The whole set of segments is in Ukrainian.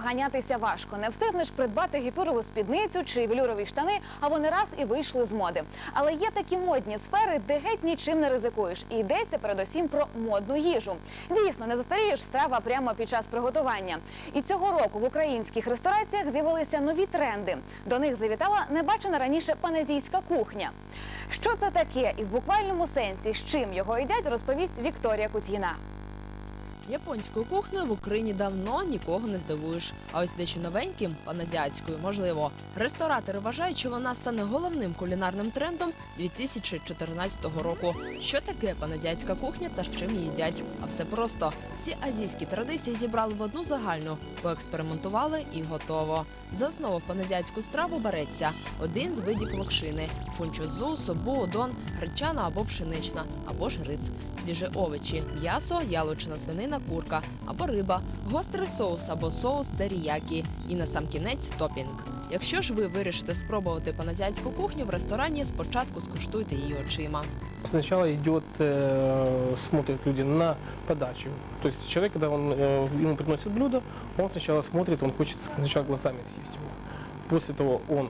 ганятися важко. Не встигнеш придбати гіпюрову спідницю чи велюрові штани, а вони раз і вийшли з моди. Але є такі модні сфери, де геть нічим не ризикуєш. І йдеться передусім про модну їжу. Дійсно, не застарієш страва прямо під час приготування. І цього року в українських рестораціях з'явилися нові тренди. До них завітала небачена раніше паназійська кухня. Що це таке, і в буквальному сенсі з чим його їдять, розповість Вікторія Кут'їна. Японською кухнею в Україні давно нікого не здивуєш. А ось дещо новеньким, паназіатською, можливо. Ресторатори вважають, що вона стане головним кулінарним трендом 2014 року. Що таке паназіатська кухня та з чим їдять? А все просто всі азійські традиції зібрали в одну загальну, поекспериментували і готово. За основу в паназіатську страву береться один з видів локшини: фунчозу, собу, удон, гречана або пшенична, або ж рис, свіжі овочі, м'ясо, яловичина, свинина, курка або риба, гострий соус або соус теріякі і на сам кінець топінг. Якщо ж ви вирішите спробувати паназіатську кухню в ресторані, спочатку скуштуйте її очима. Сначала идет, э, смотрят люди на подачу. То есть человек, когда он, э, ему приносит блюдо, он сначала смотрит, он хочет сначала глазами съесть его. После того он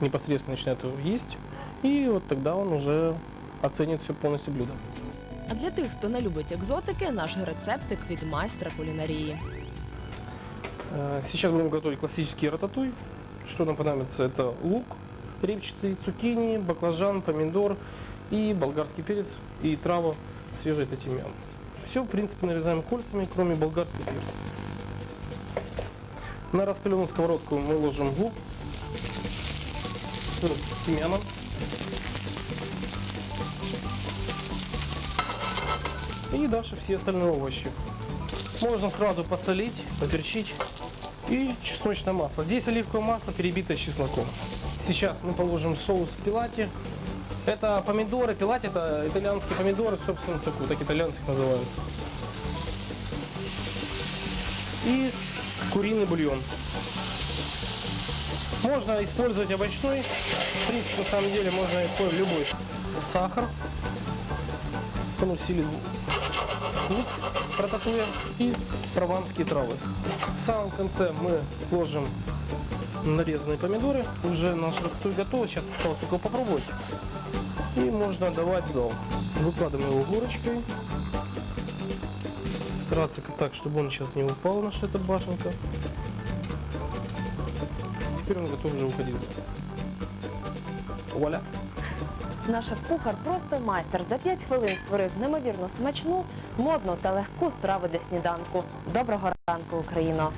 непосредственно начинает его есть, и вот тогда он уже оценит все полностью блюдо. А для тих, хто не любить екзотики, наш рецептик від майстра кулінарії. Э, Сейчас будем готовить классический рататуй. Что нам понадобится? Это лук репчатый, цукини, баклажан, помидор и болгарский перец и трава свежий это тимьян. Все, в принципе, нарезаем кольцами, кроме болгарского перца. На раскаленную сковородку мы ложим лук с тимьяном. И дальше все остальные овощи. Можно сразу посолить, поперчить. И чесночное масло. Здесь оливковое масло, перебитое чесноком. Сейчас мы положим соус пилати. Это помидоры, пилати это итальянские помидоры, собственно, такой, так итальянцы их называют. И куриный бульон. Можно использовать овощной. В принципе, на самом деле, можно использовать любой. Сахар. Понусили вкус рататуя и прованские травы. В самом конце мы ложим нарезанные помидоры. Уже наш рататуй готов. Сейчас осталось только попробовать. И можно отдавать в зал. Выкладываем его горочкой. Стараться так, чтобы он сейчас не упал, наша эта башенка. Теперь он готов уже уходить. Вуаля! Наш шеф-кухар просто майстер. За 5 хвилин створив неймовірно смачну, модну та легку страву для сніданку. Доброго ранку, Україно!